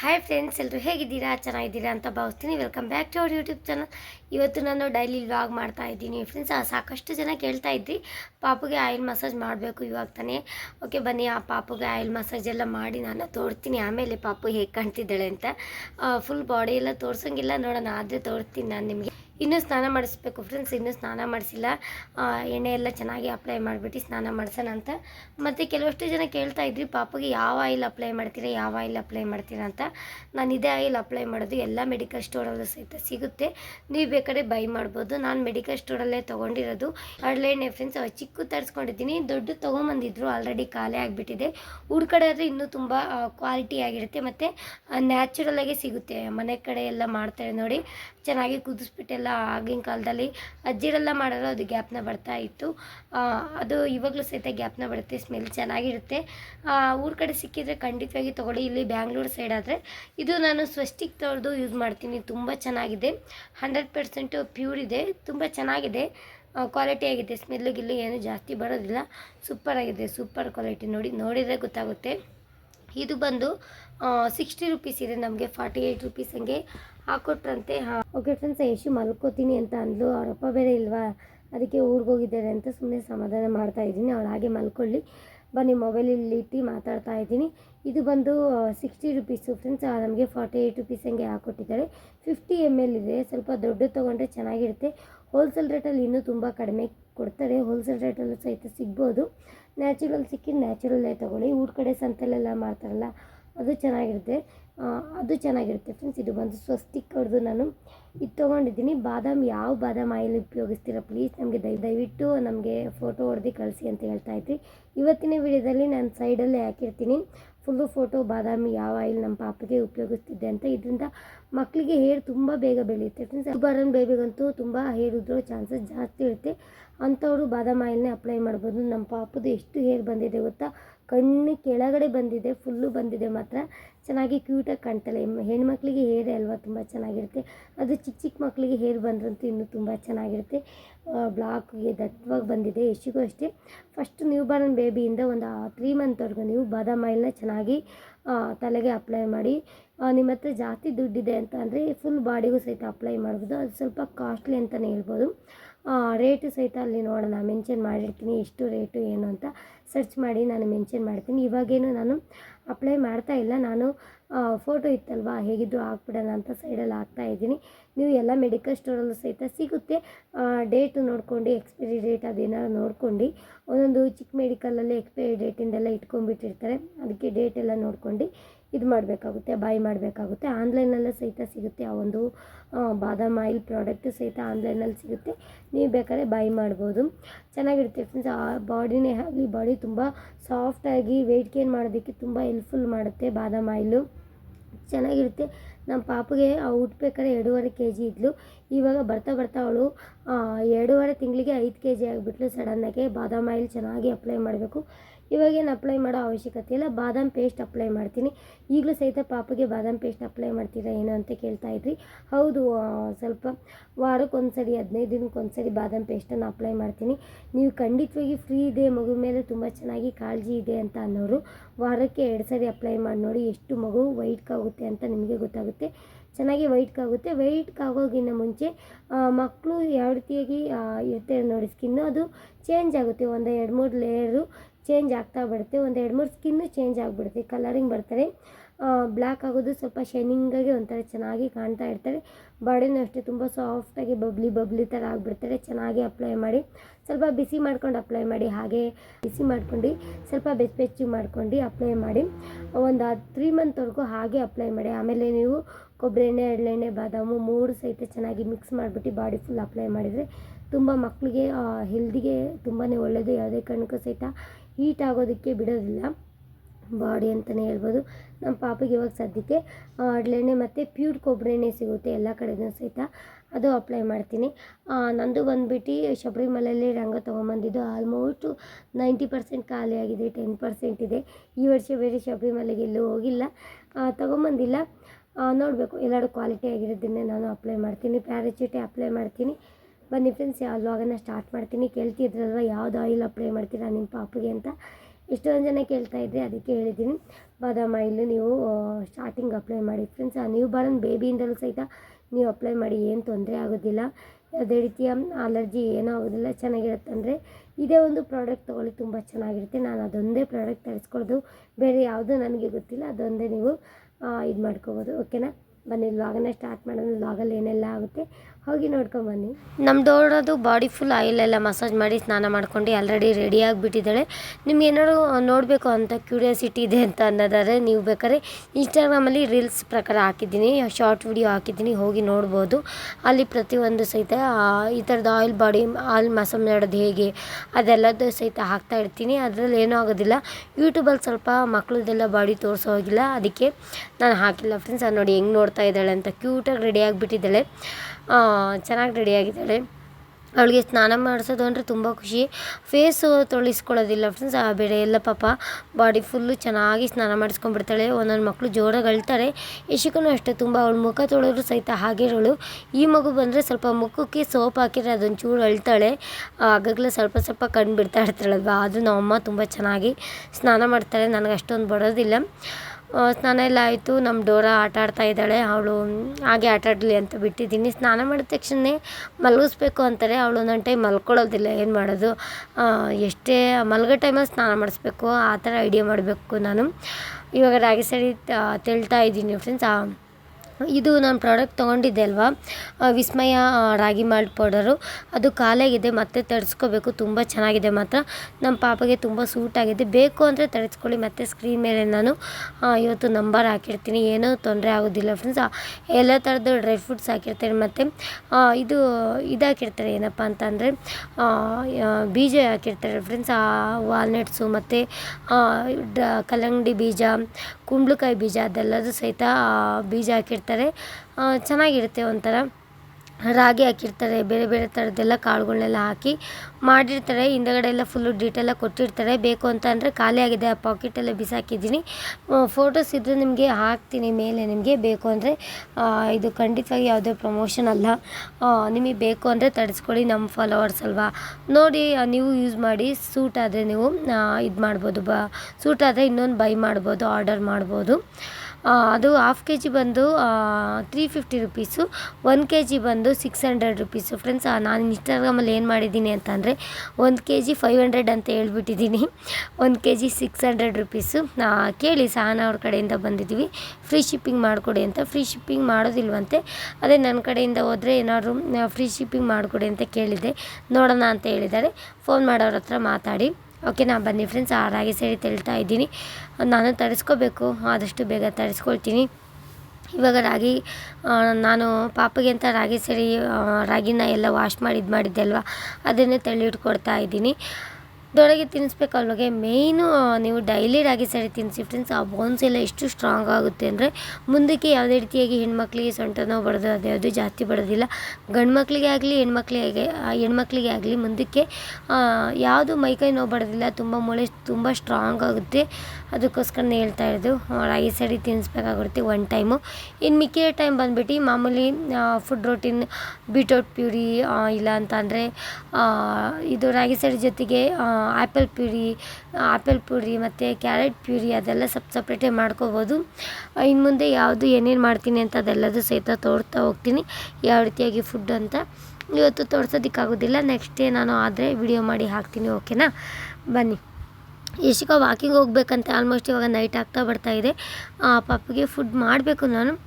Hi friends ಎಲ್ಲರೂ ಹೇಗಿದ್ದೀರಾ? ಚೆನ್ನಾಗಿದ್ದೀರಾ ಅಂತ ಭಾವಿಸ್ತೀನಿ. Welcome back to our YouTube channel ಇವತ್ತು ನಾನು ಡೈಲಿ ವ್ಲಾಗ್ ಮಾಡ್ತಾ ಇದ್ದೀನಿ. ಫ್ರೆಂಡ್ಸ್ ಸಾಕಷ್ಟು ಜನ ಕೇಳ್ತಾ ಇದ್ರಿ. ಪಾಪುಗೆ ಆಯಿಲ್ ಮಸಾಜ್ ಮಾಡಬೇಕು ಇವಾಗ ತಾನೇ. ಓಕೆ ಬನ್ನಿ, ಆ ಪಾಪುಗೆ ಆಯಿಲ್ ಮಸಾಜ್ ಎಲ್ಲ ಮಾಡಿ ನಾನು ತೋರಿಸ್ತೀನಿ ಆಮೇಲೆ ಪಾಪು ಹೇಗೆ ಕಾಣ್ತಿದ್ದಾಳೆ ಅಂತ. ಫುಲ್ ಬಾಡಿ ಎಲ್ಲ ತೋರ್ಸೋಂಗಿಲ್ಲ ನೋಡೋಣ, ಆದರೆ ತೋರಿಸ್ತೀನಿ ನಾನು ನಿಮಗೆ. ಇನ್ನೂ ಸ್ನಾನ ಮಾಡಿಸ್ಬೇಕು ಫ್ರೆಂಡ್ಸ್ ಇನ್ನೂ ಸ್ನಾನ ಮಾಡಿಸಿಲ್ಲ. ಎಣ್ಣೆ ಎಲ್ಲ ಚೆನ್ನಾಗಿ ಅಪ್ಲೈ ಮಾಡಿಬಿಟ್ಟು ಸ್ನಾನ ಮಾಡಿಸೋಣ ಅಂತ. ಮತ್ತು ಕೆಲವಷ್ಟು ಜನ ಕೇಳ್ತಾ ಇದ್ರಿ, ಪಾಪಗೆ ಯಾವ ಆಯಿಲ್ ಅಪ್ಲೈ ಮಾಡ್ತೀರಾ, ಯಾವ ಆಯಿಲ್ ಅಪ್ಲೈ ಮಾಡ್ತೀರಾ ಅಂತ. ನಾನು ಇದೇ ಆಯಿಲ್ ಅಪ್ಲೈ ಮಾಡೋದು, ಎಲ್ಲ ಮೆಡಿಕಲ್ ಸ್ಟೋರಲ್ಲೂ ಸಹಿತ ಸಿಗುತ್ತೆ. ನೀವು ಬೇಕಾದ್ರೆ ಬೈ ಮಾಡ್ಬೋದು. ನಾನು ಮೆಡಿಕಲ್ ಸ್ಟೋರಲ್ಲೇ ತೊಗೊಂಡಿರೋದು. ಎಣ್ಣೆ ಫ್ರೆಂಡ್ಸ್ ಚಿಕ್ಕು ತರಿಸ್ಕೊಂಡಿದ್ದೀನಿ. ದೊಡ್ಡ ತೊಗೊಂಬಂದಿದ್ರು ಆಲ್ರೆಡಿ ಖಾಲಿ ಆಗಿಬಿಟ್ಟಿದೆ. ಊರ ಕಡೆ ಆದರೆ ಇನ್ನೂ ತುಂಬ ಕ್ವಾಲಿಟಿ ಆಗಿರುತ್ತೆ. ಮತ್ತು ನ್ಯಾಚುರಲ್ಲಾಗೆ ಸಿಗುತ್ತೆ. ಮನೆ ಕಡೆ ಎಲ್ಲ ಮಾಡ್ತಾರೆ ನೋಡಿ. ಚೆನ್ನಾಗಿ ಕುದಿಸ್ಬಿಟ್ಟೆಲ್ಲ ಆಗಿನ ಕಾಲದಲ್ಲಿ ಅಜ್ಜಿರೆಲ್ಲ ಮಾಡೋರು ಅದು ಗ್ಯಾಪ್ನ ಬರ್ತಾ ಇತ್ತು. ಅದು ಇವಾಗಲೂ ಸಹಿತ ಗ್ಯಾಪ್ನ ಬರುತ್ತೆ, ಸ್ಮೆಲ್ ಚೆನ್ನಾಗಿರುತ್ತೆ. ಊರ ಕಡೆ ಸಿಕ್ಕಿದ್ರೆ ಖಂಡಿತವಾಗಿ ತೊಗೊಳ್ಳಿ, ಇಲ್ಲಿ ಬ್ಯಾಂಗ್ಳೂರು ಸೈಡ್ ಆದರೆ ಇದು ನಾನು ಸ್ವಸ್ಟಿಕ್ ತೊಳೆದು ಯೂಸ್ ಮಾಡ್ತೀನಿ, ತುಂಬ ಚೆನ್ನಾಗಿದೆ. ಹಂಡ್ರೆಡ್ ಪರ್ಸೆಂಟು ಪ್ಯೂರ್ ಇದೆ, ತುಂಬ ಚೆನ್ನಾಗಿದೆ. ಕ್ವಾಲಿಟಿ ಆಗಿದೆ, ಸ್ಮೆಲ್ಲು ಗಿಲ್ಲು ಏನು ಜಾಸ್ತಿ ಬರೋದಿಲ್ಲ. ಸೂಪರ್ ಆಗಿದೆ ಸೂಪರ್ ಕ್ವಾಲಿಟಿ ನೋಡಿ, ನೋಡಿದರೆ ಗೊತ್ತಾಗುತ್ತೆ. ಇದು ಬಂದು ಸಿಕ್ಸ್ಟಿ ರುಪೀಸ್ ಇದೆ ನಮಗೆ ಫಾರ್ಟಿ ಏಯ್ಟ್ ರುಪೀಸ್ ಹಂಗೆ. ಹಾಕೊಟ್ರಂತೆ ಹಾಂ, ಓಕೆ ಫ್ರೆಂಡ್ಸ್ ಯಶು ಮಲ್ಕೋತೀನಿ ಅಂತ ಅಂದ್ಲು. ಅವರಪ್ಪ ಬೇರೆ ಇಲ್ವಾ? ಅದಕ್ಕೆ ಊರಿಗೋಗಿದ್ದಾರೆ ಅಂತ ಸುಮ್ಮನೆ ಸಮಾಧಾನ ಮಾಡ್ತಾ ಇದ್ದೀನಿ. ಅವಳು ಹಾಗೆ ಮಲ್ಕೊಳ್ಳಿ. ಬನ್ನಿ ಮೊಬೈಲಲ್ಲಿ ಇಟ್ಟು ಮಾತಾಡ್ತಾ ಇದ್ದೀನಿ. ಇದು ಬಂದು ಸಿಕ್ಸ್ಟಿ ರುಪೀಸು ಫ್ರೆಂಡ್ಸ್ ನಮಗೆ ಫಾರ್ಟಿ ಏಯ್ಟ್ ರುಪೀಸ್ ಹಂಗೆ ಹಾಕ್ಕೊಟ್ಟಿದ್ದಾರೆ ಫಿಫ್ಟಿ ಎಂ ಎಲ್ ಇದೆ. ಸ್ವಲ್ಪ ದೊಡ್ಡದು ತೊಗೊಂಡ್ರೆ ಚೆನ್ನಾಗಿರುತ್ತೆ. ಹೋಲ್ಸೇಲ್ ರೇಟಲ್ಲಿ ಇನ್ನೂ ತುಂಬ ಕಡಿಮೆ ಕೊಡ್ತಾರೆ. ಹೋಲ್ಸೇಲ್ ರೇಟಲ್ಲೂ ಸಹಿತ ಸಿಗ್ಬೋದು. ನ್ಯಾಚುರಲ್ ಸಿಕ್ಕಿದ್ದು ನ್ಯಾಚುರಲ್ಲೇ ತೊಗೊಳ್ಳಿ. ಊರ ಕಡೆ ಸಂತೆಲೆಲ್ಲ ಮಾಡ್ತಾರಲ್ಲ, ಅದು ಚೆನ್ನಾಗಿರುತ್ತೆ. ಅದು ಚೆನ್ನಾಗಿರುತ್ತೆ ಫ್ರೆಂಡ್ಸ್ ಇದು ಬಂದು ಸ್ವಸ್ತಿಕ್ ಅವ್ರದ್ದು ನಾನು ಇದು ತೊಗೊಂಡಿದ್ದೀನಿ. ಬಾದಾಮಿ ಯಾವ ಬಾದಾಮಿ ಆಯಿಲ್ ಉಪಯೋಗಿಸ್ತೀರಾ ಪ್ಲೀಸ್ ನಮಗೆ ದಯ, ದಯವಿಟ್ಟು ನಮಗೆ ಫೋಟೋ ಹೊಡೆದು ಕಳಿಸಿ ಅಂತ ಹೇಳ್ತಾ ಇದ್ರಿ. ಇವತ್ತಿನ ವಿಡಿಯೋದಲ್ಲಿ ನಾನು ಸೈಡಲ್ಲೇ ಹಾಕಿರ್ತೀನಿ. ಫುಲ್ಲು ಫೋಟೋ ಬಾದಾಮಿ ಯಾವ ಆಯಿಲ್ ನಮ್ಮ ಪಾಪಗೆ ಉಪಯೋಗಿಸ್ತಿದ್ದೆ ಅಂತ. ಇದರಿಂದ ಮಕ್ಕಳಿಗೆ ಹೇರ್ ತುಂಬ ಬೇಗ ಬೆಳೆಯುತ್ತೆ ಫ್ರೆಂಡ್ಸ್ ಬರನ್ ಬೇಬಿಗಂತೂ ತುಂಬ ಹೇರ್ ಉದ್ರೋ ಚಾನ್ಸಸ್ ಜಾಸ್ತಿ ಇರುತ್ತೆ. ಅಂಥವರು ಬಾದಾಮಿ ಆಯಿಲ್ನೇ ಅಪ್ಲೈ ಮಾಡ್ಬೋದು. ನಮ್ಮ ಪಾಪದು ಎಷ್ಟು ಹೇರ್ ಬಂದಿದೆ ಗೊತ್ತಾ? ಕಣ್ಣು ಕೆಳಗಡೆ ಬಂದಿದೆ ಫುಲ್ಲು ಬಂದಿದೆ ಮಾತ್ರ. ಚೆನ್ನಾಗಿ ಕ್ಯೂಟಾಗಿ ಕಾಣ್ತಾಳೆ ಹೆಣ್ಮಕ್ಳಿಗೆ ಹೇರ್ ಅಲ್ವಾ ತುಂಬ ಚೆನ್ನಾಗಿರುತ್ತೆ. ಅದು ಚಿಕ್ಕ ಚಿಕ್ಕ ಮಕ್ಕಳಿಗೆ ಹೇರ್ ಬಂದ್ರಂತೂ ಇನ್ನೂ ತುಂಬ ಚೆನ್ನಾಗಿರುತ್ತೆ. ಬ್ಲಾಕ್ಗೆ ದಟ್ಟವಾಗಿ ಬಂದಿದೆ, ಎಷ್ಟಿಗೂ ಅಷ್ಟೇ. ಫಸ್ಟ್ ನ್ಯೂ ಬಾರ್ನ್ ಬೇಬಿಯಿಂದ ಒಂದು ತ್ರೀ ಮಂತ್ವರೆಗೂ ನೀವು ಬಾದಾಮ್ ಆಯಿಲ್ನ ಚೆನ್ನಾಗಿ ತಲೆಗೆ ಅಪ್ಲೈ ಮಾಡಿ ನಿಮ್ಮ ಹತ್ರ ಜಾಸ್ತಿ ದುಡ್ಡಿದೆ ಅಂತ ಅಂದರೆ ಫುಲ್ ಬಾಡಿಗೂ ಸಹಿತ ಅಪ್ಲೈ ಮಾಡ್ಬೋದು. ಅದು ಸ್ವಲ್ಪ ಕಾಸ್ಟ್ಲಿ ಅಂತಲೇ ಹೇಳ್ಬೋದು. ರೇಟು ಸಹಿತ ಅಲ್ಲಿ ನೋಡೋಣ ಮೆನ್ಷನ್ ಮಾಡಿರ್ತೀನಿ ಎಷ್ಟು ರೇಟು ಏನು ಅಂತ ಸರ್ಚ್ ಮಾಡಿ ನಾನು ಮೆನ್ಷನ್ ಮಾಡ್ತೀನಿ. ಇವಾಗೇನು ನಾನು ಅಪ್ಲೈ ಮಾಡ್ತಾ ಇಲ್ಲ. ನಾನು ಫೋಟೋ ಇತ್ತಲ್ವಾ ಹೇಗಿದ್ರು ಹಾಕ್ಬಿಡೋಣ ಅಂತ ಸೈಡಲ್ಲಿ ಹಾಕ್ತಾ ಇದ್ದೀನಿ. ನೀವು ಎಲ್ಲ ಮೆಡಿಕಲ್ ಸ್ಟೋರಲ್ಲೂ ಸಹಿತ ಸಿಗುತ್ತೆ. ಡೇಟು ನೋಡ್ಕೊಂಡು ಎಕ್ಸ್ಪೈರಿ ಡೇಟ್ ಅದೇನಾದ್ರು ನೋಡ್ಕೊಂಡು, ಒಂದೊಂದು ಚಿಕ್ಕ ಮೆಡಿಕಲಲ್ಲಿ ಎಕ್ಸ್ಪೈರಿ ಡೇಟಿಂದೆಲ್ಲ ಇಟ್ಕೊಂಡ್ಬಿಟ್ಟಿರ್ತಾರೆ. ಅದಕ್ಕೆ ಡೇಟ್ ಎಲ್ಲ ನೋಡ್ಕೊಂಡು ಇದು ಮಾಡಬೇಕಾಗುತ್ತೆ ಬೈ ಮಾಡಬೇಕಾಗುತ್ತೆ. ಆನ್ಲೈನಲ್ಲೇ ಸಹಿತ ಸಿಗುತ್ತೆ ಆ ಒಂದು ಬಾದಾಮ್ ಆಯಿಲ್ ಪ್ರಾಡಕ್ಟು ಸಹಿತ ಆನ್ಲೈನಲ್ಲಿ ಸಿಗುತ್ತೆ. ನೀವು ಬೇಕಾದ್ರೆ ಬೈ ಮಾಡ್ಬೋದು. ಚೆನ್ನಾಗಿರುತ್ತೆ ಫ್ರೆಂಡ್ಸ್ ಆ ಬಾಡಿನೇ ಆಗಲಿ ಬಾಡಿ ತುಂಬ ಸಾಫ್ಟಾಗಿ ವೆಯ್ಟ್ ಗೇನ್ ಮಾಡೋದಕ್ಕೆ ತುಂಬ ಹೆಲ್ಪ್ಫುಲ್ ಮಾಡುತ್ತೆ ಬಾದಾಮ್ ಆಯಿಲು ಚೆನ್ನಾಗಿರುತ್ತೆ. ನಮ್ಮ ಪಾಪಗೆ ಹುಟ್ಬೇಕಾದ್ರೆ ಎರಡೂವರೆ ಕೆ ಜಿ ಇದ್ಲು. ಇವಾಗ ಬರ್ತಾ ಬರ್ತಾ ಅವಳು ಎರಡೂವರೆ ತಿಂಗಳಿಗೆ ಐದು ಕೆ ಜಿ ಆಗಿಬಿಟ್ಲು ಸಡನ್ನಾಗೆ ಬಾದಾಮ್ ಆಯಿಲ್ ಚೆನ್ನಾಗಿ ಅಪ್ಲೈ ಮಾಡಬೇಕು. ಇವಾಗೇನು ಅಪ್ಲೈ ಮಾಡೋ ಅವಶ್ಯಕತೆ ಇಲ್ಲ. ಬಾದಾಮ್ ಪೇಸ್ಟ್ ಅಪ್ಲೈ ಮಾಡ್ತೀನಿ. ಈಗಲೂ ಸಹಿತ ಪಾಪಗೆ ಬಾದಾಮ್ ಪೇಸ್ಟ್ ಅಪ್ಲೈ ಮಾಡ್ತೀರಾ ಏನು ಅಂತ ಕೇಳ್ತಾ ಇದ್ರಿ. ಹೌದು ಸ್ವಲ್ಪ ಸ್ವಲ್ಪ ವಾರಕ್ಕೊಂದ್ಸರಿ ಹದಿನೈದು ದಿನಕ್ಕೊಂದ್ಸರಿ ಬಾದಾಮ್ ಪೇಸ್ಟನ್ನು ಅಪ್ಲೈ ಮಾಡ್ತೀನಿ. ನೀವು ಖಂಡಿತವಾಗಿ ಫ್ರೀ ಇದೆ, ಮಗು ಮೇಲೆ ತುಂಬ ಚೆನ್ನಾಗಿ ಕಾಳಜಿ ಇದೆ ಅಂತ ಅನ್ನೋರು ವಾರಕ್ಕೆ ಎರಡು ಸರಿ ಅಪ್ಲೈ ಮಾಡಿ ನೋಡಿ ಎಷ್ಟು ಮಗು ವೈಟ್ಗಾಗುತ್ತೆ ಅಂತ ನಿಮಗೆ ಗೊತ್ತಾಗುತ್ತೆ. ಚೆನ್ನಾಗಿ ವೈಟ್ಗಾಗುತ್ತೆ ವೈಟ್ಗಾಗೋಗಿನ್ನ ಮುಂಚೆ ಮಕ್ಕಳು ಯಾವ ರೀತಿಯಾಗಿ ಇರ್ತೇವೆ ನೋಡಿ ಸ್ಕಿನ್ನು ಅದು. ಚೇಂಜ್ ಆಗುತ್ತೆ. ಒಂದು ಎರಡು, ಮೂರು ಲೇಯರು ಚೇಂಜ್ ಆಗ್ತಾ ಬಿಡುತ್ತೆ ಒಂದು ಎರಡು ಮೂರು ಸ್ಕಿನ್ನು ಚೇಂಜ್ ಆಗಿಬಿಡುತ್ತೆ. ಕಲರಿಂಗ್ ಬರ್ತಾರೆ. ಬ್ಲ್ಯಾಕ್ ಆಗೋದು ಸ್ವಲ್ಪ ಶೈನಿಂಗಾಗಿ ಒಂಥರ ಚೆನ್ನಾಗಿ ಕಾಣ್ತಾ ಇರ್ತಾರೆ ಬಾಡಿನೂ ಅಷ್ಟೇ ತುಂಬ ಸಾಫ್ಟಾಗಿ ಬಬ್ಲಿ ಬಬ್ಲಿ ಥರ ಆಗಿಬಿಡ್ತಾರೆ ಚೆನ್ನಾಗಿ ಅಪ್ಲೈ ಮಾಡಿ. ಸ್ವಲ್ಪ ಬಿಸಿ ಮಾಡ್ಕೊಂಡು ಅಪ್ಲೈ ಮಾಡಿ. ಹಾಗೆ ಬಿಸಿ ಮಾಡ್ಕೊಂಡು ಸ್ವಲ್ಪ ಬೆಚ್ಚ ಮಾಡ್ಕೊಂಡು ಅಪ್ಲೈ ಮಾಡಿ. ಒಂದು ತ್ರೀ ಮಂತ್ವರೆಗೂ ಹಾಗೆ ಅಪ್ಲೈ ಮಾಡಿ. ಆಮೇಲೆ ನೀವು ಕೊಬ್ಬರಿ ಎಣ್ಣೆ ಎಳ್ಳೆಣ್ಣೆ ಬಾದಾಮು ಮೂರು ಸಹಿತ ಚೆನ್ನಾಗಿ ಮಿಕ್ಸ್ ಮಾಡಿಬಿಟ್ಟು ಬಾಡಿ ಫುಲ್ ಅಪ್ಲೈ ಮಾಡಿದರೆ ತುಂಬ ಮಕ್ಕಳಿಗೆ ಹೆಲ್ದಿಗೆ ತುಂಬಾ ಒಳ್ಳೆಯದು ಯಾವುದೇ ಕಾರಣಕ್ಕೂ ಸಹಿತ ಹೀಟ್ ಆಗೋದಕ್ಕೆ ಬಿಡೋದಿಲ್ಲ. ಬಾಡಿ ಅಂತಲೇ ಹೇಳ್ಬೋದು. ನಮ್ಮ ಪಾಪಿಗೆ ಇವಾಗ ಸದ್ಯಕ್ಕೆ ಅಡ್ಲೆಣ್ಣೆ ಮತ್ತು ಪ್ಯೂರ್ ಕೊಬ್ಬರಿ ಎಣ್ಣೆ ಸಿಗುತ್ತೆ ಎಲ್ಲ ಕಡೆನೂ ಸಹಿತ. ಅದು ಅಪ್ಲೈ ಮಾಡ್ತೀನಿ. ನಂದು ಬಂದುಬಿಟ್ಟು ಶಬರಿಮಲೆಯಲ್ಲಿ ರಂಗ ತೊಗೊಂಬಂದಿದ್ದು ಆಲ್ಮೋಸ್ಟ್ ನೈಂಟಿ ಪರ್ಸೆಂಟ್ ಖಾಲಿ ಆಗಿದೆ ಟೆನ್ ಪರ್ಸೆಂಟ್ ಇದೆ. ಈ ವರ್ಷ ಬೇರೆ ಶಬರಿಮಲೆಗೆ ಎಲ್ಲೂ ಹೋಗಿಲ್ಲ. ತೊಗೊಂಬಂದಿಲ್ಲ. ನೋಡಬೇಕು, ಎಲ್ಲರೂ ಕ್ವಾಲಿಟಿ ಆಗಿರೋದನ್ನೇ ನಾನು ಅಪ್ಲೈ ಮಾಡ್ತೀನಿ. ಪ್ಯಾರಾಚೂಟೆ ಅಪ್ಲೈ ಮಾಡ್ತೀನಿ. ಬನ್ನಿ ಫ್ರೆಂಡ್ಸ್ ಯಾವ ಲಾಗನ್ನು ಸ್ಟಾರ್ಟ್ ಮಾಡ್ತೀನಿ. ಕೇಳ್ತಿದ್ರಲ್ವ, ಯಾವ್ದು ಆಯಿಲ್ ಅಪ್ಲೈ ಮಾಡ್ತೀರಾ ನಿಮ್ಮ ಪಾಪಿಗೆ ಅಂತ? ಎಷ್ಟೊಂದು ಜನ ಕೇಳ್ತಾ ಇದ್ರಿ ಅದಕ್ಕೆ ಹೇಳಿದ್ದೀನಿ. ಬಾದಾಮ್ ಆಯಿಲ್ ನೀವು ಸ್ಟಾರ್ಟಿಂಗ್ ಅಪ್ಲೈ ಮಾಡಿ. ಫ್ರೆಂಡ್ಸ್ ನೀವು ಬರೋನ್ ಬೇಬಿಯಿಂದಲೂ ಸಹಿತ ನೀವು ಅಪ್ಲೈ ಮಾಡಿ, ಏನು ತೊಂದರೆ ಆಗೋದಿಲ್ಲ. ಯಾವುದೇ ರೀತಿಯ ಅಲರ್ಜಿ ಏನೂ ಆಗೋದಿಲ್ಲ. ಚೆನ್ನಾಗಿರುತ್ತೆ ಅಂದರೆ ಇದೇ ಒಂದು ಪ್ರಾಡಕ್ಟ್ ತೊಗೊಳ್ಳಿ, ತುಂಬ ಚೆನ್ನಾಗಿರುತ್ತೆ. ನಾನು ಅದೊಂದೇ ಪ್ರಾಡಕ್ಟ್ ತರಿಸ್ಕೊಳ್ಳೋದು ಬೇರೆ ಯಾವುದು ನನಗೆ ಗೊತ್ತಿಲ್ಲ. ಅದೊಂದೇ ನೀವು ಇದು ಮಾಡ್ಕೋಬೋದು. ಓಕೆನಾ ಬನ್ನಿ ಲಾಗನ್ನ ಸ್ಟಾರ್ಟ್ ಮಾಡೋದು ಲಾಗಲ್ಲಿ ಏನೆಲ್ಲ ಆಗುತ್ತೆ? ಹೋಗಿ ನೋಡ್ಕೊಂಬನ್ನಿ ನಮ್ಮ ದೊಡ್ಡದು ಬಾಡಿ ಫುಲ್ ಆಯಿಲ್ ಎಲ್ಲ ಮಸಾಜ್ ಮಾಡಿ ಸ್ನಾನ ಮಾಡ್ಕೊಂಡು ಆಲ್ರೆಡಿ ರೆಡಿ ಆಗಿಬಿಟ್ಟಿದ್ದಾಳೆ. ನಿಮ್ಗೆ ಏನಾದ್ರು ನೋಡಬೇಕು ಅಂತ ಕ್ಯೂರಿಯಾಸಿಟಿ ಇದೆ ಅಂತ ಅನ್ನೋದಾದರೆ ನೀವು ಬೇಕಾದ್ರೆ ಇನ್ಸ್ಟಾಗ್ರಾಮಲ್ಲಿ ರೀಲ್ಸ್ ಪ್ರಕಾರ ಹಾಕಿದ್ದೀನಿ ಶಾರ್ಟ್ ವಿಡಿಯೋ ಹಾಕಿದ್ದೀನಿ, ಹೋಗಿ ನೋಡ್ಬೋದು. ಅಲ್ಲಿ ಪ್ರತಿಯೊಂದು ಸಹಿತ ಈ ಥರದ ಆಯಿಲ್ ಬಾಡಿ ಆಯಿಲ್ ಮಸಾಜ್ ಮಾಡೋದು ಹೇಗೆ, ಅದೆಲ್ಲದೂ ಸಹಿತ ಹಾಕ್ತಾ ಇರ್ತೀನಿ. ಅದರಲ್ಲಿ ಏನೂ ಆಗೋದಿಲ್ಲ. ಯೂಟ್ಯೂಬಲ್ಲಿ ಸ್ವಲ್ಪ ಮಕ್ಕಳದೆಲ್ಲ ಬಾಡಿ ತೋರಿಸೋ ಹೋಗಿಲ್ಲ. ಅದಕ್ಕೆ ನಾನು ಹಾಕಿಲ್ಲ ಫ್ರೆಂಡ್ಸ್ ಅದು ನೋಡಿ ಹೆಂಗೆ ನೋಡ್ತಾ ಇದ್ದಾಳೆ ಅಂತ ಕ್ಯೂಟಾಗಿ ರೆಡಿ ಆಗಿಬಿಟ್ಟಿದ್ದಾಳೆ. ಚೆನ್ನಾಗಿ ರೆಡಿಯಾಗಿದ್ದಾಳೆ ಅವಳಿಗೆ ಸ್ನಾನ ಮಾಡಿಸೋದು ಅಂದರೆ ತುಂಬ ಖುಷಿ. ಫೇಸು ತೊಳಿಸ್ಕೊಳ್ಳೋದಿಲ್ಲ ಫ್ರೆಂಡ್ಸ್ ಆ ಬೇರೆ ಎಲ್ಲ ಪಾಪ ಬಾಡಿ ಫುಲ್ಲು ಚೆನ್ನಾಗಿ ಸ್ನಾನ ಮಾಡಿಸ್ಕೊಂಡ್ಬಿಡ್ತಾಳೆ. ಒಂದೊಂದು ಮಕ್ಕಳು ಜೋರಾಗಿ ಅಳ್ತಾರೆ. ಯಶಿಕೂ ಅಷ್ಟೇ, ತುಂಬ ಅವಳು ಮುಖ ತೊಳೆದ್ರು ಸಹಿತ ಹಾಗೆ ಇರೋಳು. ಈ ಮಗು ಬಂದರೆ ಸ್ವಲ್ಪ ಮುಖಕ್ಕೆ ಸೋಪ್ ಹಾಕಿದರೆ ಅದೊಂದು ಚೂರು ಅಳ್ತಾಳೆ. ಆಗಾಗಲೇ ಸ್ವಲ್ಪ ಸ್ವಲ್ಪ ಕಣ್ಣು ಬಿಡ್ತಾ ಇರ್ತಾಳಲ್ವ? ಆದರೂ ನಮ್ಮಮ್ಮ ತುಂಬ ಚೆನ್ನಾಗಿ ಸ್ನಾನ ಮಾಡ್ತಾಳೆ ನನಗೆ ಅಷ್ಟೊಂದು ಬರೋದಿಲ್ಲ. ಸ್ನಾನ ಎಲ್ಲ ಆಯಿತು. ನಮ್ಮ ಡೋರ ಆಟ ಆಡ್ತಾ ಇದ್ದಾಳೆ. ಅವಳು ಹಾಗೆ ಆಟ ಆಡಲಿ ಅಂತ ಬಿಟ್ಟಿದ್ದೀನಿ. ಸ್ನಾನ ಮಾಡಿದ ತಕ್ಷಣ ಮಲಗಿಸ್ಬೇಕು ಅಂತಾರೆ. ಅವಳು ಒಂದೊಂದು ಟೈಮ್ ಮಲ್ಕೊಳ್ಳೋದಿಲ್ಲ. ಏನು ಮಾಡೋದು? ಎಷ್ಟೇ ಮಲಗೋ ಟೈಮಲ್ಲಿ ಸ್ನಾನ ಮಾಡಿಸ್ಬೇಕು. ಆ ಥರ ಐಡಿಯಾ ಮಾಡಬೇಕು ನಾನು. ಇವಾಗ ರಾಗಿ ಸರಿ ತೆಳ್ತಾ ಇದ್ದೀನಿ ಫ್ರೆಂಡ್ಸ್ ಇದು ನಾನು ಪ್ರಾಡಕ್ಟ್ ತೊಗೊಂಡಿದ್ದೆ ಅಲ್ವಾ? Vismaya ragi malt powder. ಅದು ಖಾಲಿಯಾಗಿದೆ, ಮತ್ತೆ ತರಿಸ್ಕೋಬೇಕು ತುಂಬ ಚೆನ್ನಾಗಿದೆ ಮಾತ್ರ. ನಮ್ಮ ಪಾಪಗೆ ತುಂಬ ಸೂಟ್ ಆಗಿದೆ ಬೇಕು ಅಂದರೆ ತರಿಸ್ಕೊಳ್ಳಿ ಮತ್ತೆ ಸ್ಕ್ರೀನ್ ಮೇಲೆ ನಾನು ಇವತ್ತು ನಂಬರ್ ಹಾಕಿರ್ತೀನಿ. ಏನೂ ತೊಂದರೆ ಆಗೋದಿಲ್ಲ ಫ್ರೆಂಡ್ಸ್ ಎಲ್ಲ ಥರದ್ದು ಡ್ರೈ ಫ್ರೂಟ್ಸ್ ಹಾಕಿರ್ತಾರೆ ಮತ್ತು ಇದು, ಇದಾಕಿರ್ತಾರೆ ಏನಪ್ಪ ಅಂತಂದರೆ ಬೀಜ ಹಾಕಿರ್ತಾರೆ ಫ್ರೆಂಡ್ಸ್ ವಾಲ್ನಟ್ಸು ಮತ್ತು ಕಲ್ಲಂಗಡಿ ಬೀಜ ಕುಂಬಳಕಾಯಿ ಬೀಜ ಅದೆಲ್ಲದು ಸಹಿತ ಬೀಜ ಹಾಕಿರ್ತಾರೆ. ಚೆನ್ನಾಗಿರುತ್ತೆ ಒಂಥರ. ರಾಗಿ ಹಾಕಿರ್ತಾರೆ, ಬೇರೆ ಬೇರೆ ಥರದ್ದೆಲ್ಲ ಕಾಳುಗಳನ್ನೆಲ್ಲ ಹಾಕಿ ಮಾಡಿರ್ತಾರೆ. ಹಿಂದಗಡೆ ಎಲ್ಲ ಫುಲ್ಲು ಡೀಟೇಲಾಗಿ ಕೊಟ್ಟಿರ್ತಾರೆ. ಬೇಕು ಅಂತ ಅಂದರೆ ಖಾಲಿ ಆಗಿದೆ, ಆ ಪಾಕೆಟೆಲ್ಲ ಬಿಸಾಕಿದ್ದೀನಿ. ಫೋಟೋಸ್ ಇದ್ದರೆ ನಿಮಗೆ ಹಾಕ್ತೀನಿ, ಮೇಲೆ ನಿಮಗೆ ಬೇಕು ಅಂದರೆ ಇದು ಖಂಡಿತವಾಗಿ ಯಾವುದೇ ಪ್ರಮೋಷನ್ ಅಲ್ಲ. ನಿಮಗೆ ಬೇಕು ಅಂದರೆ ತರಿಸ್ಕೊಳ್ಳಿ ನಮ್ಮ ಫಾಲೋವರ್ಸ್ ಅಲ್ವಾ? ನೋಡಿ ನೀವು ಯೂಸ್ ಮಾಡಿ ಸೂಟ್ ಆದರೆ ನೀವು ಇದು ಮಾಡ್ಬೋದು, ಬ ಸೂಟ್ ಆದರೆ ಇನ್ನೊಂದು ಬೈ ಮಾಡ್ಬೋದು ಆರ್ಡರ್ ಮಾಡ್ಬೋದು. ಅದು ಹಾಫ್ ಕೆ ಜಿ ಬಂದು three fifty rupees one K G ಬಂದು ಸಿಕ್ಸ್ ಹಂಡ್ರೆಡ್ ರುಪೀಸು ಫ್ರೆಂಡ್ಸ್ ನಾನು ಇನ್ಸ್ಟಾಗ್ರಾಮಲ್ಲಿ ಏನು ಮಾಡಿದ್ದೀನಿ ಅಂತಂದರೆ ಒಂದು ಕೆ ಜಿ ಫೈವ್ ಹಂಡ್ರೆಡ್ ಅಂತ ಹೇಳ್ಬಿಟ್ಟಿದ್ದೀನಿ. ಒಂದು K G six hundred rupees ಕೇಳಿ ಸಹನ ಅವ್ರ ಕಡೆಯಿಂದ ಬಂದಿದ್ದೀವಿ. ಫ್ರೀ ಶಿಪ್ಪಿಂಗ್ ಮಾಡಿಕೊಡಿ ಅಂತ. ಫ್ರೀ ಶಿಪ್ಪಿಂಗ್ ಮಾಡೋದಿಲ್ವಂತೆ. ಅದೇ ನನ್ನ ಕಡೆಯಿಂದ ಹೋದರೆ ಏನಾದರೂ ಫ್ರೀ ಶಿಪ್ಪಿಂಗ್ ಮಾಡಿಕೊಡಿ ಅಂತ ಕೇಳಿದೆ ನೋಡೋಣ ಅಂತ ಹೇಳಿದ್ದಾರೆ. ಫೋನ್ ಮಾಡೋರ ಹತ್ರ ಮಾತಾಡಿ. ಓಕೆನಾ ಬನ್ನಿ ಫ್ರೆಂಡ್ಸ್ ಆ ರಾಗಿ ಸೇರಿ ತೆಳ್ತಾ ಇದ್ದೀನಿ. ನಾನು ತರಿಸ್ಕೋಬೇಕು. ಆದಷ್ಟು ಬೇಗ ತರಿಸ್ಕೊಳ್ತೀನಿ. ಇವಾಗ ರಾಗಿ ನಾನು ಪಾಪಗೆ ಅಂತ ರಾಗಿ ಸೇರಿ ರಾಗಿನ ಎಲ್ಲ ವಾಶ್ ಮಾಡಿ ಇದು ಮಾಡಿದ್ದೆ ಅಲ್ವಾ? ಅದನ್ನೇ ತಳ್ಳಿಟ್ಕೊಡ್ತಾ ಇದ್ದೀನಿ. ದೊಡ್ಡಗೆ ತಿನ್ನಿಸ್ಬೇಕಲ್ವಾಗೆ ಮೇಯ್ನು ನೀವು ಡೈಲಿ ರಾಗಿ ಸರಿ ತಿನ್ನಿಸಿ ಫ್ರೆಂಡ್ಸ್ ಆ ಬೋನ್ಸ್ ಎಲ್ಲ ಎಷ್ಟು ಸ್ಟ್ರಾಂಗ್ ಆಗುತ್ತೆ ಅಂದರೆ ಮುಂದಕ್ಕೆ ಯಾವುದೇ ರೀತಿಯಾಗಿ ಹೆಣ್ಮಕ್ಳಿಗೆ ಸೊಂಟ ನೋವು ಬಡೋದು ಅದು ಯಾವುದೂ ಜಾಸ್ತಿ ಬಡೋದಿಲ್ಲ ಗಂಡು ಮಕ್ಕಳಿಗೆ ಆಗಲಿ, ಹೆಣ್ಮಕ್ಳಿಗೆ ಹೆಣ್ಮಕ್ಳಿಗೆ ಆಗಲಿ ಮುಂದಕ್ಕೆ ಯಾವುದು ಮೈಕೈ ನೋವು ಬರೋದಿಲ್ಲ, ತುಂಬ ಮೊಳೆ, ತುಂಬ ಸ್ಟ್ರಾಂಗ್ ಆಗುತ್ತೆ. ಅದಕ್ಕೋಸ್ಕರನೇ ಹೇಳ್ತಾ ಇರೋದು ರಾಗಿ ಸರಿ ತಿನ್ನಿಸ್ಬೇಕಾಗಿರುತ್ತೆ ಒನ್ ಟೈಮು ಇನ್ನು ಮಿಕ್ಕಿದ ಟೈಮ್ ಬಂದ್ಬಿಟ್ಟು ಮಾಮೂಲಿ ಫುಡ್ ರೋಟಿನ್ ಬೀಟ್ರೋಟ್ ಪ್ಯೂರಿ ಇಲ್ಲ ಅಂತ ಅಂದರೆ ಇದು ರಾಗಿ ಸರಿ ಜೊತೆಗೆ ಆ್ಯಪಲ್ ಪ್ಯೂರಿ ಆ್ಯಪಲ್ ಪ್ಯೂರಿ ಮತ್ತು ಕ್ಯಾರೆಟ್ ಪ್ಯೂರಿ ಅದೆಲ್ಲ ಸಪ್ ಸಪ್ರೇಟೇ ಮಾಡ್ಕೋಬೋದು. ಇನ್ನು ಮುಂದೆ ಯಾವುದು ಏನೇನು ಮಾಡ್ತೀನಿ ಅಂತ ಅದೆಲ್ಲದೂ ಸಹಿತ ತೋರ್ತಾ ಹೋಗ್ತೀನಿ, ಯಾವ ರೀತಿಯಾಗಿ ಫುಡ್ ಅಂತ. ಇವತ್ತು ತೋರ್ಸೋದಕ್ಕಾಗೋದಿಲ್ಲ ನೆಕ್ಸ್ಟ್ ಡೇ ನಾನು ಆದರೆ ವಿಡಿಯೋ ಮಾಡಿ ಹಾಕ್ತೀನಿ ಓಕೆನಾ ಬನ್ನಿ. ಯಶಿಕಾ ವಾಕಿಂಗ್ ಹೋಗ್ಬೇಕಂತ ಆಲ್ಮೋಸ್ಟ್ ಇವಾಗ ನೈಟ್ ಆಗ್ತಾ ಬರ್ತಾ ಇದೆ. ಆ, ಪಾಪಗೆ ಫುಡ್ ಮಾಡಬೇಕು ನಾನು.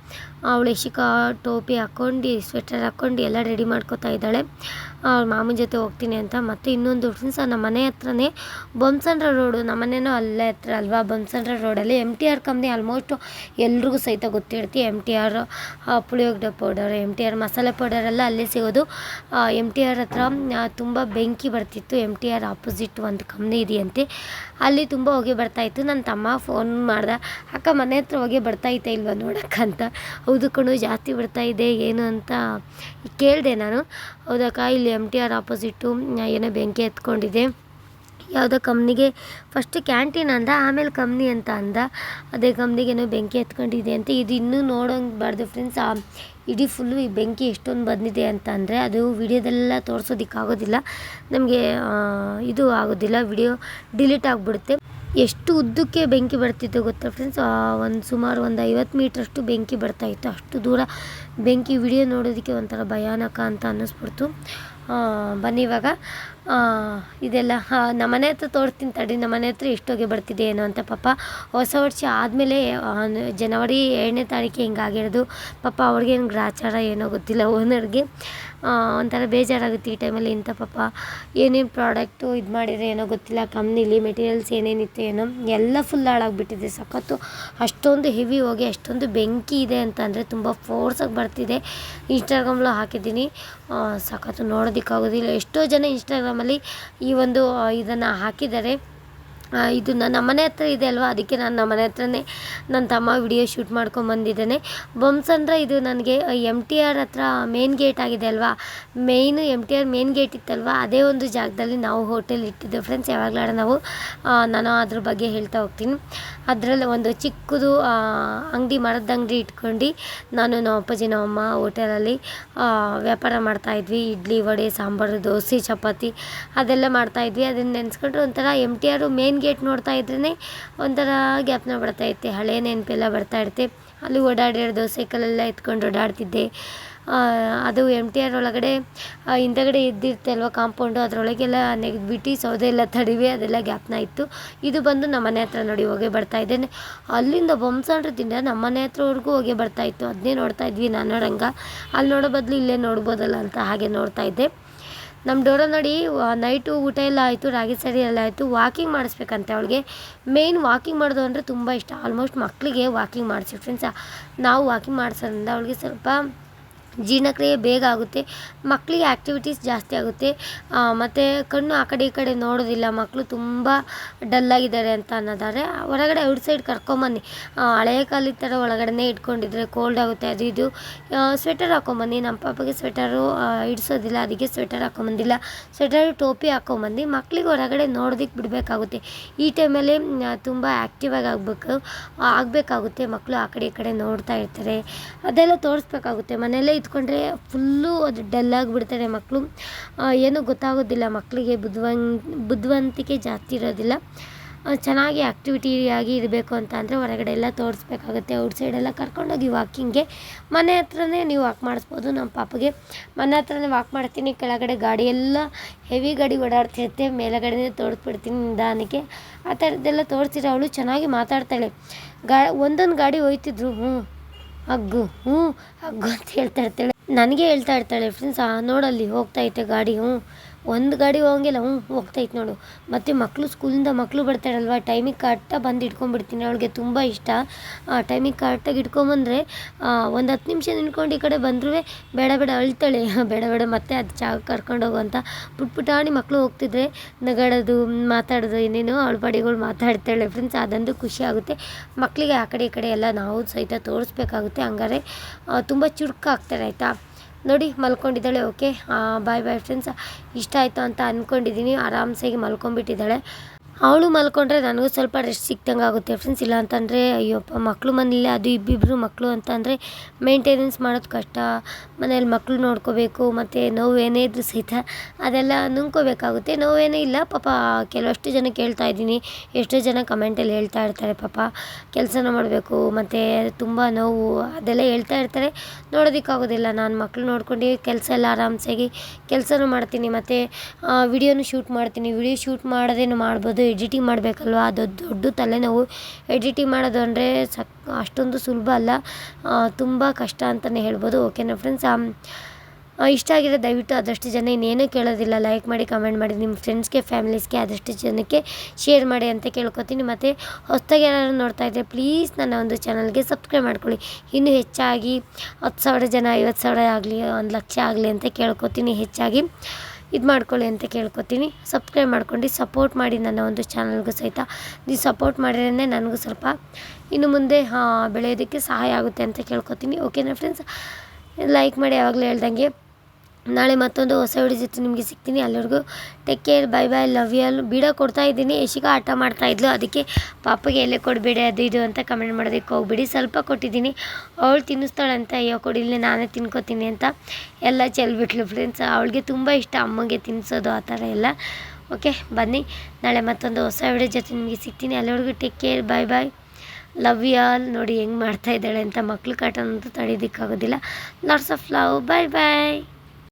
ಅವಳು ಯಶಿಕಾ ಟೋಪಿ ಹಾಕ್ಕೊಂಡು ಸ್ವೆಟರ್ ಹಾಕ್ಕೊಂಡು ಎಲ್ಲ ರೆಡಿ ಮಾಡ್ಕೋತಾ ಇದ್ದಾಳೆ. ಅವ್ಳ ಮಾಮನ ಜೊತೆ ಹೋಗ್ತೀನಿ ಅಂತ. ಮತ್ತು ಇನ್ನೊಂದು ಫ್ರೆಂಡ್ಸ್ ನಮ್ಮ ಮನೆ ಹತ್ರನೇ ಬೊಮ್ಸಂಡ್ರ ರೋಡು. ನಮ್ಮ ಮನೆಯೂ ಅಲ್ಲೇ ಹತ್ರ ಅಲ್ವಾ? ಬೊಮ್ಸಂಡ್ರ ರೋಡಲ್ಲಿ M T R company almost ಎಲ್ರಿಗೂ ಸಹಿತ ಗೊತ್ತಿರುತ್ತೆ. M T R puliyogare powder M T R masala powder ಎಲ್ಲ ಅಲ್ಲೇ ಸಿಗೋದು. ಎಂ ಟಿ ಆರ್ ಹತ್ರ ತುಂಬ ಬೆಂಕಿ ಬರ್ತಿತ್ತು. ಎಂ ಟಿ ಆರ್ ಆಪೋಸಿಟ್ ಒಂದು ಕಂಪ್ನಿ ಇದೆಯಂತೆ. ಅಲ್ಲಿ ತುಂಬ ಹೊಗೆ ಬರ್ತಾಯಿತ್ತು ನನ್ನ ತಮ್ಮ ಫೋನ್ ಮಾಡ್ದ, ಅಕ್ಕ, ಮನೆ ಹತ್ರ ಹೊಗೆ ಬರ್ತಾಯಿತ್ತೆ ಇಲ್ವಾ ನೋಡೋಕ್ಕಂತ ಹೌದು ಕಣು, ಜಾಸ್ತಿ ಬರ್ತಾ ಇದೆ. ಏನು ಅಂತ ಕೇಳಿದೆ ನಾನು. ಹೌದಕ್ಕ, ಇಲ್ಲಿ ಎಂ ಟಿ ಆರ್ ಆಪೋಸಿಟ್ಟು ಏನೋ ಬೆಂಕಿ ಎತ್ಕೊಂಡಿದೆ. ಯಾವುದೋ ಕಂಪ್ನಿಗೆ ಫಸ್ಟ್ ಕ್ಯಾಂಟೀನ್ ಅಂದ, ಆಮೇಲೆ ಕಂಪ್ನಿ ಅಂತ ಅಂದ. ಅದೇ ಕಂಪ್ನಿಗೆ ಏನೋ ಬೆಂಕಿ ಎತ್ಕೊಂಡಿದೆ ಅಂತ. ಇದು ಇನ್ನೂ ನೋಡೋಂಗೆ ಬಾರ್ದು ಫ್ರೆಂಡ್ಸ್ ಆ ಇಡೀ ಫುಲ್ಲು ಈ ಬೆಂಕಿ ಎಷ್ಟೊಂದು ಬಂದಿದೆ ಅಂತ ಅಂದರೆ, ಅದು ವಿಡಿಯೋದೆಲ್ಲ ತೋರಿಸೋದಕ್ಕಾಗೋದಿಲ್ಲ ನಮಗೆ ಇದು ಆಗೋದಿಲ್ಲ. ವಿಡಿಯೋ ಡಿಲೀಟ್ ಆಗಿಬಿಡುತ್ತೆ. ಎಷ್ಟು ಉದ್ದಕ್ಕೆ ಬೆಂಕಿ ಬರ್ತಿತ್ತು ಗೊತ್ತಾ ಫ್ರೆಂಡ್ಸ್ ಒಂದು ಸುಮಾರು ಒಂದು ಐವತ್ತು ಮೀಟ್ರಷ್ಟು ಬೆಂಕಿ ಬರ್ತಾಯಿತ್ತು ಅಷ್ಟು ದೂರ ಬೆಂಕಿ ವಿಡಿಯೋ ನೋಡೋದಕ್ಕೆ ಒಂಥರ ಭಯಾನಕ ಅಂತ ಅನ್ನಿಸ್ಬಿಡ್ತು. ಬನ್ನಿ ಇವಾಗ. ಇದೆಲ್ಲ ನಮ್ಮನೆ ಹತ್ರ ತೋರಿಸ್ತೀನಿ ತಡಿ ನಮ್ಮನೆ ಹತ್ರ ಎಷ್ಟೋಗಿ ಬರ್ತಿದೆ ಏನೋ ಅಂತ ಪಾಪ. ಹೊಸ ವರ್ಷ ಆದಮೇಲೆ ಜನವರಿ ಏಳನೇ ತಾರೀಕು ಹಿಂಗಾಗಿರೋದು. ಪಾಪ ಅವ್ರಿಗೇನು ಗ್ರಾಚಾರ ಏನೋ ಗೊತ್ತಿಲ್ಲ ಓನರ್ಗೆ ಒಂಥರ ಬೇಜಾರಾಗುತ್ತೆ ಈ ಟೈಮಲ್ಲಿ ಇಂಥ ಪಾಪ ಏನೇನು ಪ್ರಾಡಕ್ಟು ಇದು ಮಾಡಿದ್ರೆ ಏನೋ ಗೊತ್ತಿಲ್ಲ ಕಂಪ್ನಿಲಿ ಮೆಟೀರಿಯಲ್ಸ್ ಏನೇನಿತ್ತು ಏನೋ, ಎಲ್ಲ ಫುಲ್ ಹಾಳಾಗ್ಬಿಟ್ಟಿದೆ. ಸಖತ್ತು ಅಷ್ಟೊಂದು ಹೆವಿ ಹೋಗಿ ಅಷ್ಟೊಂದು ಬೆಂಕಿ ಇದೆ ಅಂತ ಅಂದರೆ ತುಂಬ ಫೋರ್ಸಾಗಿ ಬರ್ತಿದೆ. ಇನ್ಸ್ಟಾಗ್ರಾಮ್ಲು ಹಾಕಿದ್ದೀನಿ. ಸಖತ್ತು ನೋಡೋದಕ್ಕಾಗೋದಿಲ್ಲ. ಎಷ್ಟೋ ಜನ ಇನ್ಸ್ಟಾಗ್ರಾಮಲ್ಲಿ ಈ ಒಂದು ಇದನ್ನು ಹಾಕಿದ್ದಾರೆ. ಇದು ನನ್ನ ಮನೆ ಹತ್ರ ಇದೆ ಅಲ್ವಾ? ಅದಕ್ಕೆ ನಾನು ನಮ್ಮನೆ ಹತ್ರನೇ ನನ್ನ ತಮ್ಮ ವಿಡಿಯೋ ಶೂಟ್ ಮಾಡ್ಕೊಂಬಂದಿದ್ದೇನೆ ಬೊಮ್ಸ್ ಅಂದರೆ ಇದು ನನಗೆ ಎಂ ಟಿ ಆರ್ ಹತ್ರ ಮೇನ್ ಗೇಟ್ ಆಗಿದೆ ಅಲ್ವಾ? Main M T R main gate ಇತ್ತಲ್ವಾ? ಅದೇ ಒಂದು ಜಾಗದಲ್ಲಿ ನಾವು ಹೋಟೆಲ್ ಇಟ್ಟಿದ್ದೆ. ಫ್ರೆಂಡ್ಸ್ ಯಾವಾಗಲಾರ ನಾವು ನಾನು ಅದ್ರ ಬಗ್ಗೆ ಹೇಳ್ತಾ ಹೋಗ್ತೀನಿ. ಅದರಲ್ಲಿ ಒಂದು ಚಿಕ್ಕದು ಅಂಗಡಿ, ಮರದ ಅಂಗಡಿ ಇಟ್ಕೊಂಡು ನಾನು ನಮ್ಮ ಅಪ್ಪಾಜಿ ನಮ್ಮಮ್ಮ ಹೋಟೆಲಲ್ಲಿ ವ್ಯಾಪಾರ ಮಾಡ್ತಾಯಿದ್ವಿ ಇಡ್ಲಿ, ವಡೆ, ಸಾಂಬಾರು, ದೋಸೆ, ಚಪಾತಿ ಅದೆಲ್ಲ ಮಾಡ್ತಾಯಿದ್ವಿ ಅದನ್ನು ನೆನೆಸ್ಕೊಂಡ್ರೆ ಒಂಥರ M T R main gate ನೋಡ್ತಾ ಇದ್ರೇ ಒಂಥರ ಗ್ಯಾಪನ ಬರ್ತಾ ಇತ್ತು. ಹಳೆ ನೆನಪೆಲ್ಲ ಬರ್ತಾ ಇರುತ್ತೆ. ಅಲ್ಲಿ ಓಡಾಡಿರೋದು ಸೈಕಲೆಲ್ಲ ಎತ್ಕೊಂಡು ಓಡಾಡ್ತಿದ್ದೆ. ಅದು ಎಂ ಟಿ ಆರ್ ಒಳಗಡೆ ಹಿಂದಗಡೆ ಇದ್ದಿರುತ್ತೆ ಅಲ್ವ ಕಾಂಪೌಂಡು? ಅದರೊಳಗೆಲ್ಲ ನೆಗೆದ್ಬಿಟ್ಟು ಸೌದೆ ಎಲ್ಲ ತಡಿವೆ, ಅದೆಲ್ಲ ಜ್ಞಾಪನ ಇತ್ತು. ಇದು ಬಂದು ನಮ್ಮ ಮನೆ ಹತ್ರ ನೋಡಿ ಹೊಗೆ ಬರ್ತಾ ಇದ್ದೇನೆ. ಅಲ್ಲಿಂದ ಬೊಮ್ಸಂಡ್ರದಿಂದ ನಮ್ಮ ಮನೆ ಹತ್ರವರೆಗೂ ಹೋಗಿ ಬರ್ತಾ ಇತ್ತು. ಅದನ್ನೇ ನೋಡ್ತಾ ಇದ್ವಿ. ನಾನು ರಂಗ ಅಲ್ಲಿ ನೋಡೋ ಬದಲು ಇಲ್ಲೇ ನೋಡ್ಬೋದಲ್ಲ ಅಂತ ಹಾಗೆ ನೋಡ್ತಾ ಇದ್ದೆ. ನಮ್ಮ ಡೋರ ನೋಡಿ ನೈಟು ಊಟ ಎಲ್ಲ ಆಯಿತು, ರಾಗಿ ಸರಿ ಎಲ್ಲ ಆಯಿತು ವಾಕಿಂಗ್ ಮಾಡಿಸ್ಬೇಕಂತೆ ಅವಳಿಗೆ. ಮೇಯ್ನ್ ವಾಕಿಂಗ್ ಮಾಡೋದು ಅಂದರೆ ತುಂಬ ಇಷ್ಟ. ಆಲ್ಮೋಸ್ಟ್ ಮಕ್ಕಳಿಗೆ ವಾಕಿಂಗ್ ಮಾಡಿಸಿ ಫ್ರೆಂಡ್ಸ ನಾವು ವಾಕಿಂಗ್ ಮಾಡಿಸೋದ್ರಿಂದ ಅವಳಿಗೆ ಸ್ವಲ್ಪ ಜೀರ್ಣಕ್ರಿಯೆ ಬೇಗ ಆಗುತ್ತೆ, ಮಕ್ಕಳಿಗೆ ಆ್ಯಕ್ಟಿವಿಟೀಸ್ ಜಾಸ್ತಿ ಆಗುತ್ತೆ. ಮತ್ತು ಕಣ್ಣು ಆ ಕಡೆ ಈ ಕಡೆ ನೋಡೋದಿಲ್ಲ ಮಕ್ಕಳು ತುಂಬ ಡಲ್ಲಾಗಿದ್ದಾರೆ ಅಂತ ಅನ್ನೋದಾದರೆ, ಹೊರಗಡೆ ಔಟ್ ಸೈಡ್ ಕರ್ಕೊಂಬನ್ನಿ. ಹಳೆಯ ಕಾಲದ ಥರ ಒಳಗಡೆನೇ ಇಟ್ಕೊಂಡಿದ್ರೆ ಕೋಲ್ಡ್ ಆಗುತ್ತೆ, ಅದು ಇದು. ಸ್ವೆಟರ್ ಹಾಕೊಂಬನ್ನಿ, ನಮ್ಮ ಪಾಪಗೆ ಸ್ವೆಟರು ಇಡಿಸೋದಿಲ್ಲ, ಅದಕ್ಕೆ ಸ್ವೆಟರ್ ಹಾಕೊಂಬಂದಿಲ್ಲ. ಸ್ವೆಟರ್ ಟೋಪಿ ಹಾಕೊಂಬಂದು ಮಕ್ಕಳಿಗೆ ಹೊರಗಡೆ ನೋಡೋದಕ್ಕೆ ಬಿಡಬೇಕಾಗುತ್ತೆ. ಈ ಟೈಮಲ್ಲಿ ತುಂಬ ಆ್ಯಕ್ಟಿವ್ ಆಗಿ ಆಗಬೇಕು ಆಗಬೇಕಾಗುತ್ತೆ ಮಕ್ಕಳು ಆ ಕಡೆ ಈ ಕಡೆ ನೋಡ್ತಾ ಇರ್ತಾರೆ. ಅದೆಲ್ಲ ತೋರಿಸ್ಬೇಕಾಗುತ್ತೆ, ಮನೆಯಲ್ಲೇ ಇದ್ಕೊಂಡ್ರೆ ಫುಲ್ಲು ಅದು ಡಲ್ ಆಗಿಬಿಡ್ತಾರೆ ಮಕ್ಕಳು ಏನೂ ಗೊತ್ತಾಗೋದಿಲ್ಲ ಮಕ್ಕಳಿಗೆ ಬುದ್ಧಿವಂ ಬುದ್ಧಿವಂತಿಕೆ ಜಾಸ್ತಿ ಇರೋದಿಲ್ಲ. ಚೆನ್ನಾಗಿ ಆ್ಯಕ್ಟಿವಿಟಿಯಾಗಿ ಇರಬೇಕು ಅಂತ ಅಂದರೆ ಹೊರಗಡೆ ಎಲ್ಲ ತೋರಿಸ್ಬೇಕಾಗುತ್ತೆ. ಔಟ್ ಸೈಡೆಲ್ಲ ಕರ್ಕೊಂಡೋಗಿ ವಾಕಿಂಗ್ಗೆ. ಮನೆ ಹತ್ರನೇ ನೀವು ವಾಕ್ ಮಾಡಿಸ್ಬೋದು ನಮ್ಮ ಪಾಪಗೆ. ಮನೆ ಹತ್ರನೇ ವಾಕ್ ಮಾಡ್ತೀನಿ, ಕೆಳಗಡೆ ಗಾಡಿ ಎಲ್ಲ ಹೆವಿ ಗಾಡಿ ಓಡಾಡ್ತಿರುತ್ತೆ, ಮೇಲುಗಡೆನೇ ತೋರಿಸ್ಬಿಡ್ತೀನಿ ನಿಧಾನಕ್ಕೆ. ಆ ಥರದ್ದೆಲ್ಲ ತೋರಿಸಿದ್ರೆ ಅವಳು ಚೆನ್ನಾಗಿ ಮಾತಾಡ್ತಾಳೆ. ಗಾ, ಒಂದೊಂದು ಗಾಡಿ ಹೋಯ್ತಿದ್ರು ಹ್ಞೂ ಅಗ್ಗು ಹ್ಞೂ, ಹಗ್ಗು ಅಂತ ಹೇಳ್ತಾ ಇರ್ತಾಳೆ. ನನಗೆ ಹೇಳ್ತಾ ಇರ್ತಾಳೆ ಫ್ರೆಂಡ್ಸ್ ನೋಡಲ್ಲಿ ಹೋಗ್ತಾ ಐತೆ ಗಾಡಿ. ಹ್ಞೂ. ಒಂದು ಗಾಡಿ ಹೋಗಂಗಿಲ್ಲ ಹ್ಞೂ ಹೋಗ್ತೈತೆ ನೋಡು. ಮತ್ತು ಮಕ್ಕಳು ಸ್ಕೂಲಿಂದ ಮಕ್ಕಳು ಬರ್ತಾರಲ್ವ ಟೈಮಿಗೆ ಕರೆಕ್ಟಾಗಿ ಬಂದು ಇಟ್ಕೊಂಡ್ಬಿಡ್ತೀನಿ. ಅವಳಿಗೆ ತುಂಬ ಇಷ್ಟ. ಆ ಟೈಮಿಗೆ ಕರೆಕ್ಟಾಗಿ ಇಟ್ಕೊಂಬಂದರೆ ಒಂದು ಹತ್ತು ನಿಮಿಷ ನಿಂತ್ಕೊಂಡು ಈ ಕಡೆ ಬಂದ್ರೂ ಬೇಡ ಬೇಡ, ಅಳ್ತಾಳೆ. ಬೇಡ ಬೇಡ, ಮತ್ತೆ ಅದು ಚಾ ಕರ್ಕೊಂಡು ಹೋಗು ಅಂತ ಪುಟ್ ಪುಟಾಣಿ ಮಕ್ಕಳು ಹೋಗ್ತಿದ್ರೆ ನಗಾಡೋದು ಮಾತಾಡೋದು ಏನೇನೋ ಅವಳ ಪಾಡಿಗಳು ಮಾತಾಡ್ತಾಳೆ. ಫ್ರೆಂಡ್ಸ್ ಅದೊಂದು ಖುಷಿ ಆಗುತ್ತೆ. ಮಕ್ಕಳಿಗೆ ಆ ಕಡೆ ಈ ಕಡೆ ಎಲ್ಲ ನಾವು ಸಹಿತ ತೋರಿಸ್ಬೇಕಾಗುತ್ತೆ. ಹಂಗಾರೆ ತುಂಬ ಚುರುಕಾಗ್ತಾರೆ, ಆಯಿತಾ? ನೋಡಿ ಮಲ್ಕೊಂಡಿದ್ದಾಳೆ ಓಕೆ ಬಾಯ್ ಬಾಯ್ ಫ್ರೆಂಡ್ಸ್ ಇಷ್ಟ ಆಯಿತು ಅಂತ ಅಂದ್ಕೊಂಡಿದ್ದೀನಿ ಆರಾಮ್ಸಾಗಿ ಮಲ್ಕೊಂಡ್ಬಿಟ್ಟಿದ್ದಾಳೆ. ಅವಳು ಮಲ್ಕೊಂಡ್ರೆ ನನಗೂ ಸ್ವಲ್ಪ ರೆಸ್ಟ್ ಸಿಕ್ದಂಗೆ ಆಗುತ್ತೆ ಫ್ರೆಂಡ್ಸ್ ಇಲ್ಲ ಅಂತಂದರೆ ಅಯ್ಯೋಪ್ಪ ಮಕ್ಕಳು ಮನೇಲಿ ಅದು ಇಬ್ಬಿಬ್ಬರು ಮಕ್ಕಳು ಅಂತಂದರೆ ಮೇಂಟೆನೆನ್ಸ್ ಮಾಡೋದು ಕಷ್ಟ. ಮನೇಲಿ ಮಕ್ಕಳು ನೋಡ್ಕೋಬೇಕು, ಮತ್ತು ನೋವು ಏನೇ ಇದ್ದರೂ ಸಹಿತ ಅದೆಲ್ಲ ನುಂಗ್ಕೋಬೇಕಾಗುತ್ತೆ. ನೋವೇನೇ ಇಲ್ಲ, ಪಾಪ ಕೆಲವಷ್ಟು ಜನ ಕೇಳ್ತಾ ಇದ್ದೀನಿ. ಎಷ್ಟೋ ಜನ ಕಮೆಂಟಲ್ಲಿ ಹೇಳ್ತಾ ಇರ್ತಾರೆ, ಪಾಪ ಕೆಲಸನ ಮಾಡಬೇಕು, ಮತ್ತು ತುಂಬ ನೋವು ಅದೆಲ್ಲ ಹೇಳ್ತಾ ಇರ್ತಾರೆ. ನೋಡೋದಕ್ಕಾಗೋದಿಲ್ಲ, ನಾನು ಮಕ್ಕಳು ನೋಡ್ಕೊಂಡು ಕೆಲಸ ಎಲ್ಲ ಆರಾಮ್ಸಾಗಿ ಕೆಲಸನೂ ಮಾಡ್ತೀನಿ, ಮತ್ತು ವಿಡಿಯೋನು ಶೂಟ್ ಮಾಡ್ತೀನಿ. ವಿಡಿಯೋ ಶೂಟ್ ಮಾಡೋದೇನು ಮಾಡ್ಬೋದು? ಎಡಿಟಿಂಗ್ ಮಾಡಬೇಕಲ್ವ? ಅದು ದೊಡ್ಡ ತಲೆನೋವು. ಎಡಿಟಿಂಗ್ ಮಾಡೋದು ಅಂದರೆ ಸಕ್, ಅಷ್ಟೊಂದು ಸುಲಭ ಅಲ್ಲ. ತುಂಬ ಕಷ್ಟ ಅಂತಲೇ ಹೇಳ್ಬೋದು. ಓಕೆನಾ ಫ್ರೆಂಡ್ಸ್ ಇಷ್ಟ ಆಗಿದೆ ದಯವಿಟ್ಟು ಆದಷ್ಟು ಜನ ಇನ್ನೇನೂ ಕೇಳೋದಿಲ್ಲ. ಲೈಕ್ ಮಾಡಿ ಕಮೆಂಟ್ ಮಾಡಿ, ನಿಮ್ಮ ಫ್ರೆಂಡ್ಸ್ಗೆ ಫ್ಯಾಮಿಲೀಸ್ಗೆ ಆದಷ್ಟು ಜನಕ್ಕೆ ಶೇರ್ ಮಾಡಿ ಅಂತ ಕೇಳ್ಕೊತೀನಿ. ಮತ್ತು ಹೊಸ್ದಾಗಿ ಯಾರು ನೋಡ್ತಾ ಇದ್ದರೆ ಪ್ಲೀಸ್ ನನ್ನ ಒಂದು ಚಾನಲ್ಗೆ ಸಬ್ಸ್ಕ್ರೈಬ್ ಮಾಡ್ಕೊಳ್ಳಿ. ಇನ್ನೂ ಹೆಚ್ಚಾಗಿ ಹತ್ತು ಸಾವಿರ ಜನ, ಐವತ್ತು ಸಾವಿರ ಆಗಲಿ, ಒಂದು ಲಕ್ಷ ಆಗಲಿ ಅಂತ ಕೇಳ್ಕೊತೀನಿ ಹೆಚ್ಚಾಗಿ. ಇದು ಮಾಡ್ಕೊಳ್ಳಿ ಅಂತ ಕೇಳ್ಕೊತೀನಿ. ಸಬ್ಸ್ಕ್ರೈಬ್ ಮಾಡ್ಕೊಂಡು ಸಪೋರ್ಟ್ ಮಾಡಿ ನನ್ನ ಒಂದು ಚಾನಲ್ಗೂ ಸಹಿತ. ನೀವು ಸಪೋರ್ಟ್ ಮಾಡಿದ್ರೆ ನನಗೂ ಸ್ವಲ್ಪ ಇನ್ನು ಮುಂದೆ ಬೆಳೆಯೋದಕ್ಕೆ ಸಹಾಯ ಆಗುತ್ತೆ ಅಂತ ಕೇಳ್ಕೊತೀನಿ. ಓಕೆನಾ ಫ್ರೆಂಡ್ಸ್ ಲೈಕ್ ಮಾಡಿ ಯಾವಾಗಲೂ ಹೇಳ್ದಂಗೆ. ನಾಳೆ ಮತ್ತೊಂದು ಹೊಸ ವಿಡಿಯೋ ಜೊತೆ ನಿಮಗೆ ಸಿಗ್ತೀನಿ. ಅಲ್ಲಿವರೆಗೂ take care bye bye love you ಅಲ್ಲಿ ಬೀಡ ಕೊಡ್ತಾ ಇದ್ದೀನಿ. ಯಶಿಕ ಆಟ ಮಾಡ್ತಾ ಇದ್ಲು. ಅದಕ್ಕೆ ಪಾಪಗೆ ಎಲ್ಲೇ ಕೊಡಬೇಡಿ, ಅದು ಇದು ಅಂತ ಕಮೆಂಟ್ ಮಾಡೋದಕ್ಕೆ ಹೋಗ್ಬಿಡಿ. ಸ್ವಲ್ಪ ಕೊಟ್ಟಿದ್ದೀನಿ. ಅವಳು ತಿನ್ನಿಸ್ತಾಳಂತ, ಅಯ್ಯೋ ಕೊಡಿಲ್ಲ ನಾನೇ ತಿನ್ಕೋತೀನಿ ಅಂತ ಎಲ್ಲ ಚೆಲ್ಬಿಟ್ಲು ಫ್ರೆಂಡ್ಸ್ ಅವಳಿಗೆ ತುಂಬ ಇಷ್ಟ ಅಮ್ಮಗೆ ತಿನ್ನಿಸೋದು ಆ ಥರ ಎಲ್ಲ. ಓಕೆ ಬನ್ನಿ. ನಾಳೆ ಮತ್ತೊಂದು ಹೊಸ ವಿಡಿಯೋ ಜೊತೆ ನಿಮಗೆ ಸಿಗ್ತೀನಿ. ಅಲ್ಲಿವರೆಗೂ take care bye bye love you all ನೋಡಿ ಹೆಂಗೆ ಮಾಡ್ತಾ ಇದ್ದಾಳೆ ಅಂತ ಮಕ್ಳು ಕಾಟ ಅಂತೂ ತಡೀಲಿಕ್ಕಾಗೋದಿಲ್ಲ lots of love bye bye